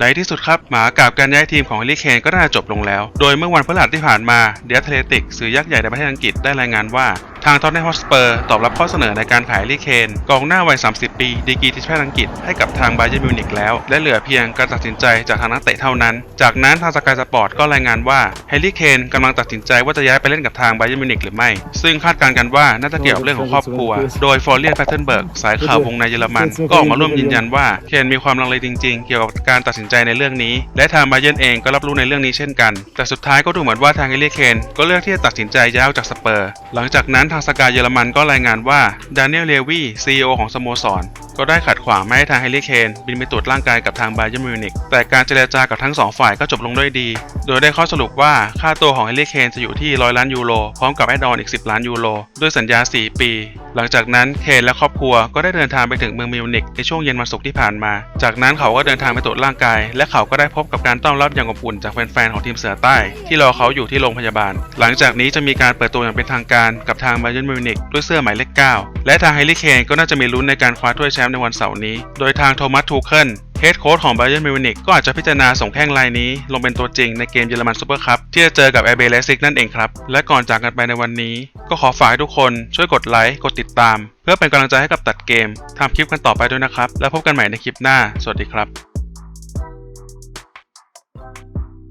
ในที่สุดครับ หมากับการย้ายทีมของลิเคนก็น่าจบลงแล้ว โดยเมื่อวันพฤหัสที่ผ่านมาเดียเทเลติกสื่อยักษ์ใหญ่ในประเทศอังกฤษได้รายงานว่าางทอตแนมฮอสเปอร์ตอบรับข้อเสนอในการขายลิเคนกองหน้าวัย 30 ปี ดีกีทีมชาติอังกฤษให้กับทางบาเยร์มิวนิกแล้ว และเหลือเพียงการตัดสินใจจากทางนักเตะเท่านั้น จากนั้นทางสกายสปอร์ตก็รายงานว่าเฮลิเคนกำลังตัดสินใจว่าจะย้ายไปเล่นกับทางบาเยร์มิวนิกหรือไม่ ซึ่งคาดการณ์กันว่าน่าจะเกี่ยวกับเรื่องของครอบครัว โดยฟอร์เรียนแพทเทนเบิร์กสายข่าววงในเยอรมันก็ออกมาร่วมยืนยันว่าเคนมีความลังเลจริง ๆ เกี่ยวกับการตัดสินใจในเรื่องนี้ และทางบาเยร์เองก็รับรู้ในเรื่องนี้เช่นกัน แต่สุดท้ายก็ดูเหมือนว่าทางเฮลิเคนก็เลือกที่จะตัดสินใจย้ายออกจากสเปอร์ หลังจากนั้นทางสกายเยอรมันก็รายงานว่าดานิเอลเลวีซีอของสโมสร ก็ได้ขัดขวางไม่ให้ทางเฮลิเคนบินไปตรวจร่างกายกับทางบาเยร์มิวนิกแต่การเจรจากับทั้งสองฝ่ายก็จบลงด้วยดี โดยได้ข้อสรุปว่าค่าตัวของเฮลิเคนจะอยู่ที่ 100 ล้านยูโรพร้อมกับแอดออนอีก 10 ล้านยูโรด้วยสัญญา 4 ปี หลังจากนั้นเคนและครอบครัวก็ได้เดินทางไปถึงเมืองมิวนิกในช่วงเย็นวันศุกร์ที่ผ่านมา จากนั้นเขาก็เดินทางไปตรวจร่างกาย และเขาก็ได้พบกับการต้อนรับอย่างอบอุ่นจากแฟนๆของทีมเสือใต้ ที่รอเขาอยู่ที่โรงพยาบาล หลังจากนี้จะมีการเปิดตัวอย่างเป็นทางการกับทางบาเยิร์นมิวนิกด้วยเสื้อหมายเลข9และทางเฮลิเคนก็น่าจะมีลุ้นในการคว้าถ้วยแชมป์ในวันเสาร์นี้ โดยทางโทมัสทูเคิล เฮดโค้ชของไบ y e r n m u นิกก็อาจจะพิจารณาส่งแข้งรายนี้ลงเป็นตัวจริงในเกมเยอรมันซูเปอร์คัพที่จะเจอกับแอร์เบลซิกนั่นเองครับ และก่อนจากกันไปในวันนี้ ก็ขอฝากให้ทุกคนช่วยกดไลค์ กดติดตาม เพื่อเป็นกำลังใจให้กับตัดเกมทำคลิปกันต่อไปด้วยนะครับ แล้วพบกันใหม่ในคลิปหน้า สวัสดีครับ